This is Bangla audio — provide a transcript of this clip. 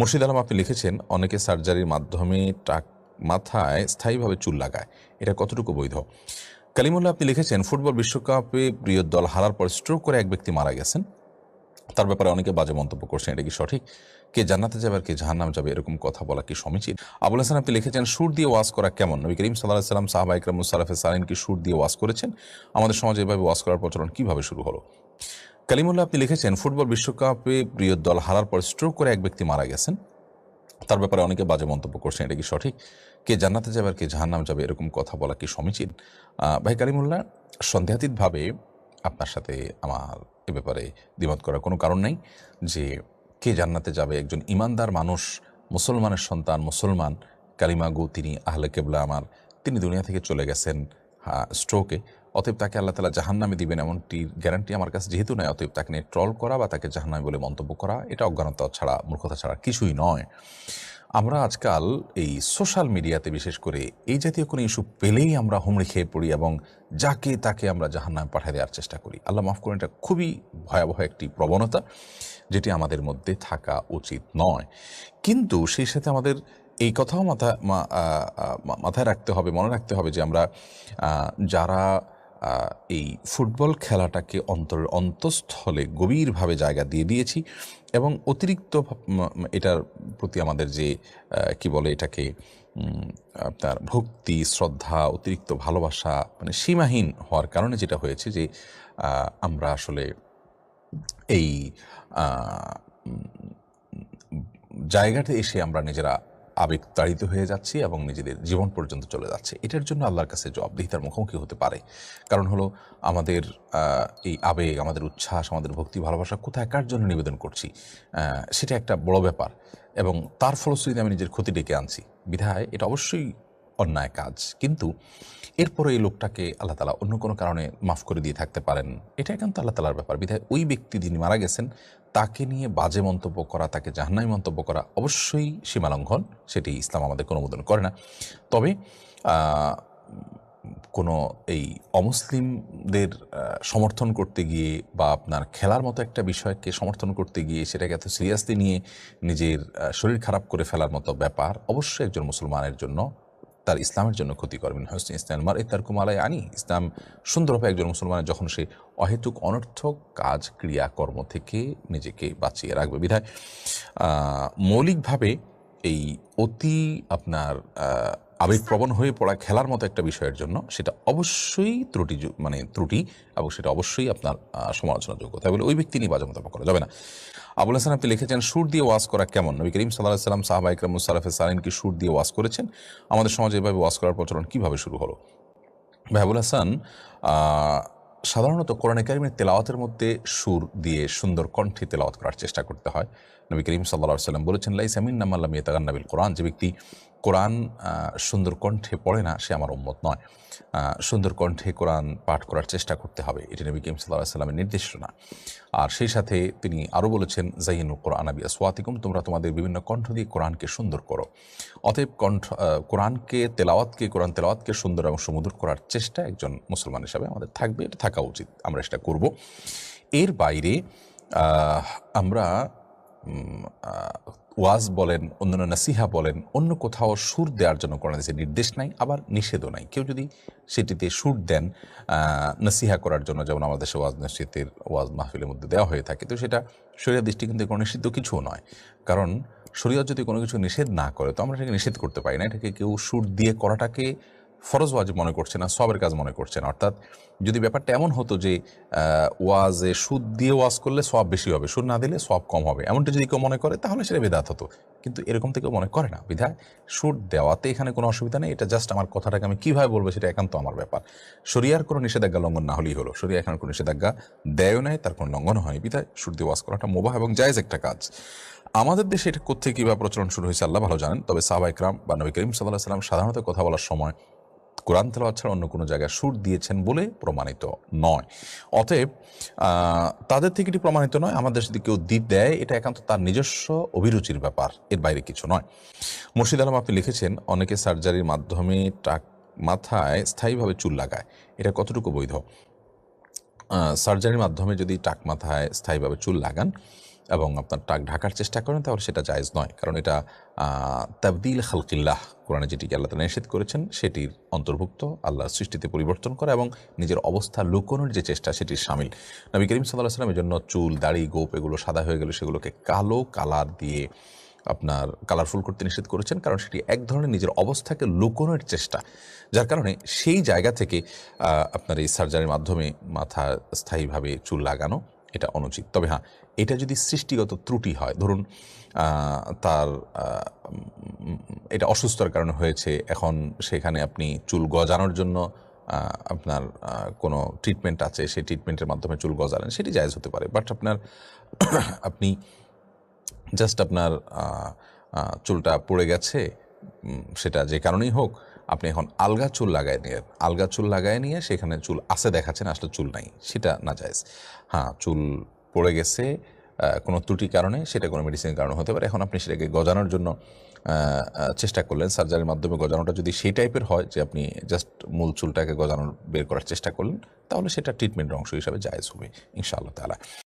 মুর্শিদ আলম, আপনি লিখেছেন, অনেকে সার্জারির মাধ্যমে টাক, মাথায় স্থায়ীভাবে চুল লাগায়। এটা কতটুকু বৈধ? কালিমুল্লাহ, আপনি লিখেছেন, ফুটবল বিশ্বকাপে প্রিয় দল হারার পর স্ট্রোক করে এক ব্যক্তি মারা গেছেন। তার ব্যাপারে অনেকে বাজে মন্তব্য করছেন, এটা কি সঠিক? কে জান্নাতে যাবে আর কে জাহান্নাম যাবে, এরকম কথা বলা কি সমীচীন? আবুল হাসান, আপনি লিখেছেন, সুর দিয়ে ওয়াজ করা কেমন? নবী করিম সাল্লাহ সাল্লাম সাহাবা ইকরাম মুসালাফে সালিন কি সুর দিয়ে ওয়াজ করেছেন? আমাদের সমাজে এভাবে ওয়াজ করার প্রচলন কীভাবে শুরু হলো? কালিমুল্লাহ, আপনি লিখেছেন, ফুটবল বিশ্বকাপে প্রিয় দল হারার পর স্ট্রোক করে এক ব্যক্তি মারা গেছেন। তার ব্যাপারে অনেকে বাজে মন্তব্য করছেন, এটা কি সঠিক? কে জান্নাতে যাবে আর কে জাহান্নাম যাবে, এরকম কথা বলা কি সমীচীন? ভাই কালিমুল্লাহ, সন্দেহাতীতভাবে আপনার সাথে আমার এ ব্যাপারে দ্বিমত করার কোনো কারণ নেই যে কে জান্নাতে যাবে, একজন ইমানদার মানুষ, মুসলমানের সন্তান, মুসলমান কালিমা গু তিনি আহলে কেবলা আমার, তিনি দুনিয়া থেকে চলে গেছেন স্ট্রোকে অতএব তাকে আল্লাহ তালা জাহান্নামে দিবেন এমনটির গ্যারান্টি আমার কাছে যেহেতু নয় অতএব তাকে নিয়ে ট্রল করা বা তাকে জাহান্নামে বলে মন্তব্য করা, এটা অজ্ঞানতা ছাড়া, মূর্খতা ছাড়া কিছুই নয়। আমরা আজকাল এই সোশ্যাল মিডিয়াতে বিশেষ করে এই জাতীয় কোনো ইস্যু পেলেই আমরা হুমড়ি খেয়ে পড়ি এবং যাকে তাকে আমরা জাহান্নামে পাঠিয়ে দেওয়ার চেষ্টা করি। আল্লাহ মাফ করুন, এটা খুবই ভয়াবহ একটি প্রবণতা যেটি আমাদের মধ্যে থাকা উচিত নয়। কিন্তু সেই সাথে আমাদের এই কথাও মাথা মাথায় রাখতে হবে, মনে রাখতে হবে যে আমরা যারা এই ফুটবল খেলাটাকে অন্তর, অন্তঃস্থলে গভীরভাবে জায়গা দিয়ে দিয়েছি এবং অতিরিক্ত এটার প্রতি আমাদের যে কি বলে এটাকে আপনার ভক্তি, শ্রদ্ধা, অতিরিক্ত ভালোবাসা মানে সীমাহীন হওয়ার কারণে যেটা হয়েছে যে আমরা আসলে এই জায়গাতে এসে আমরা নিজেরা আবেগ তাড়িত হয়ে যাচ্ছি এবং নিজেদের জীবন পর্যন্ত চলে যাচ্ছে। এটার জন্য আল্লাহর কাছে জবাবদিহিতার মুখোমুখি হতে পারে। কারণ হলো, আমাদের এই আবেগ, আমাদের উচ্ছ্বাস, আমাদের ভক্তি, ভালোবাসা কোথায়, কার জন্য নিবেদন করছি? সেটা একটা বড় ব্যাপার। এবং তার ফলশ্রুতিতে আমি নিজের ক্ষতি ডেকে আনছি। বিধায় এটা অবশ্যই অন্যায় কাজ। কিন্তু এরপরে এই লোকটাকে আল্লাহ তালা অন্য কোনো কারণে মাফ করে দিয়ে থাকতে পারেন। এটা একান্ত আল্লাহ তালার ব্যাপার। বিধায় ওই ব্যক্তি যিনি মারা গেছেন, তাকে নিয়ে বাজে মন্তব্য করা, তাকে জাহান্নাই মন্তব্য করা অবশ্যই সীমালঙ্ঘন সেটি ইসলাম আমাদের অনুমোদন করে না। তবে কোনো এই অমুসলিমদের সমর্থন করতে গিয়ে বা আপনার খেলার মতো একটা বিষয়কে সমর্থন করতে গিয়ে সেটাকে এত সিরিয়াসলি নিয়ে নিজের শরীর খারাপ করে ফেলার মতো ব্যাপার অবশ্যই একজন মুসলমানের জন্য তার ইসলামের জন্য ক্ষতি করবেন হোসেন ইসলাম মার তার কুমালায় আনি। ইসলাম সুন্দরভাবে একজন মুসলমানের যখন সে অহেতুক, অনর্থক কাজ, ক্রিয়াকর্ম থেকে নিজেকে বাঁচিয়ে রাখবে। বিধায় মৌলিকভাবে এই অতি আপনার আবেগপ্রবণ হয়ে পড়া খেলার মতো একটা বিষয়ের জন্য সেটা অবশ্যই ত্রুটি মানে ত্রুটি এবং সেটা অবশ্যই আপনার আহ, সমালোচনাযোগ্য তাই বলে ওই ব্যক্তি নিয়ে বাজে মন্তব্য করা যাবে না। আবুল হাসান আপনি লিখেছেন সুর দিয়ে ওয়াজ করা কেমন? নবী করিম সাল্লাহ সাল্লাম সাহাবা ইকরাম মুসালাফে সালিন কি সুর দিয়ে ওয়াজ করেছেন? আমাদের সমাজে এভাবে ওয়াজ করার প্রচলন কীভাবে শুরু হলো? ভাই হাসান সাধারণত কোরআনে কারিমের তেলাওয়াতের মধ্যে সুর দিয়ে সুন্দর কণ্ঠে তেলাওয়াত করার চেষ্টা করতে হয়। নবী করিম সাল্লা সাল্লাম বলেছেন লাই সামিন নামাল্লাম ইতাগান্নাবিল কোরআন। যে ব্যক্তি কোরআন সুন্দর কণ্ঠে পড়ে না, সে আমার উম্মত নয়। সুন্দর কণ্ঠে কোরআন পাঠ করার চেষ্টা করতে হবে, এটি নবী করিম সাল্লাহ সাল্লামের নির্দেশনা আর সেই সাথে তিনি আরও বলেছেন জাইনুল কোরআন আবি আসওয়াতিকুম তোমরা তোমাদের বিভিন্ন কণ্ঠ দিয়ে কোরআনকে সুন্দর করো। অতএব কণ্ঠ কোরআনকে, তেলাওয়াতকে, কোরআন তেলাওয়াতকে সুন্দর এবং সুমধুর করার চেষ্টা একজন মুসলমান হিসাবে আমাদের থাকবে, এটা থাকা উচিত, আমরা সেটা করব। এর বাইরে আমরা ওয়াজ বলেন, অন্যান্য নাসিহা বলেন, অন্য কোথাও সুর দেওয়ার জন্য কোনো দেশে নির্দেশ নাই, আবার নিষেধও নাই। কেউ যদি সেটিতে সুর দেন নাসিহা করার জন্য, যেমন আমাদের দেশে ওয়াজ নসিহতের ওয়াজ মাহফিলের মধ্যে দেওয়া হয়ে থাকে, তো সেটা শরিয়ার দৃষ্টি কিন্তু কোনো নিষিদ্ধ কিছুও নয়। কারণ শরীয়ত যদি কোনো কিছু নিষেধ না করে, তো আমরা সেটাকে নিষেধ করতে পারি না। এটাকে কেউ সুর দিয়ে করাটাকে ফরজ ওয়াজিব মনে করছে না, সবের কাজ মনে করছে না। অর্থাৎ যদি ব্যাপারটা এমন হতো যে ওয়াজে সুদ দিয়ে ওয়াজ করলে সব বেশি হবে, সুদ না দিলে সব কম হবে। এমনটা যদি কেউ মনে করে, তাহলে সেটা বেদাত হতো। কিন্তু এরকম থেকে মনে করে না, বিধায় সুদ দেওয়াতে এখানে কোনো অসুবিধা নেই। এটা জাস্ট আমার কথাটাকে আমি কীভাবে বলব সেটা একান্ত আমার ব্যাপার। শরিয়ার কোনো নিষেধাজ্ঞা লঙ্ঘন না হলেই হলো। শরিয়া এখানে কোনো নিষেধাজ্ঞা দেয়ও নাই, তার কোনো লঙ্ঘন হয়নি। বিধায় সুদ দিয়ে ওয়াজ করাটা মোবাহ এবং জায়েজ একটা কাজ। আমাদের দেশে এটা কোথেকে কীভাবে প্রচলন শুরু হয়েছে, আল্লাহ ভালো জানেন। তবে সাহবা ইকরাম বা নবী করিম সাল্লাহ সাল্লাম সাধারণত কথা বলার সময় কোরআন তেলাওয়াত ছাড়া অন্য কোনো জায়গায় সুর দিয়েছেন বলে প্রমাণিত নয়। অতএব তাদের থেকে এটি প্রমাণিত নয়, আমাদের যদি কেউ দিক দেয়, এটা একান্ত তার নিজস্ব অভিরুচির ব্যাপার, এর বাইরে কিছু নয়। মুর্শিদ আলম আপনি লিখেছেন, অনেকে সার্জারির মাধ্যমে টাক, মাথায় স্থায়ীভাবে চুল লাগায়। এটা কতটুকু বৈধ? সার্জারির মাধ্যমে যদি টাক মাথায় স্থায়ীভাবে চুল লাগান এবং আপনার টাক ঢাকার চেষ্টা করেন, তাহলে সেটা জায়েজ নয়। কারণ এটা তাবদিল খালকিল্লাহ, কোরআনে যেটিকে আল্লাহ তালা নিষেধ করেছেন, সেটির অন্তর্ভুক্ত আল্লাহর সৃষ্টিতে পরিবর্তন করা এবং নিজের অবস্থা লুকোনোর যে চেষ্টা সেটির সামিল। নবী করিম সাল্লাহ সাল্লামের জন্য চুল, দাড়ি, গোপ এগুলো সাদা হয়ে গেলে সেগুলোকে কালো কালার দিয়ে আপনার কালারফুল করতে নিষেধ করেছেন, কারণ সেটি এক ধরনের নিজের অবস্থাকে লুকোনোর চেষ্টা। যার কারণে সেই জায়গা থেকে আপনার এই সার্জারির মাধ্যমে মাথা স্থায়ীভাবে চুল লাগানো এটা অনুচিত। তবে হ্যাঁ এটা যদি সৃষ্টিগত ত্রুটি হয়, ধরুন তার এটা অসুস্থতার কারণে হয়েছে, এখন সেখানে আপনি চুল গজানোর জন্য আপনার কোনো ট্রিটমেন্ট আছে, সেই ট্রিটমেন্টের মাধ্যমে চুল গজালেন, সেটি জায়জ হতে পারে। বাট আপনার, আপনি জাস্ট আপনার চুলটা পড়ে গেছে সেটা যে কারণেই হোক, আপনি এখন আলগা চুল লাগায় নিয়ে, আলগা চুল লাগায় নিয়ে সেখানে চুল আছে দেখাচ্ছেন, আসলে চুল নাই, সেটা না যায় হ্যাঁ চুল পড়ে গেছে কোনো ত্রুটির কারণে, সেটা কোনো মেডিসিনের কারণে হতে পারে। এখন আপনি সেটাকে গজানোর জন্য চেষ্টা করলেন। সার্জারির মাধ্যমে গজানোটা যদি সেই টাইপের হয়, যে আপনি জাস্ট মূল চুলটাকে গজানোর, বের করার চেষ্টা করলেন, তাহলে সেটা ট্রিটমেন্টের অংশ হিসাবে জায়েজ হবে, ইনশাআল্লাহ তালা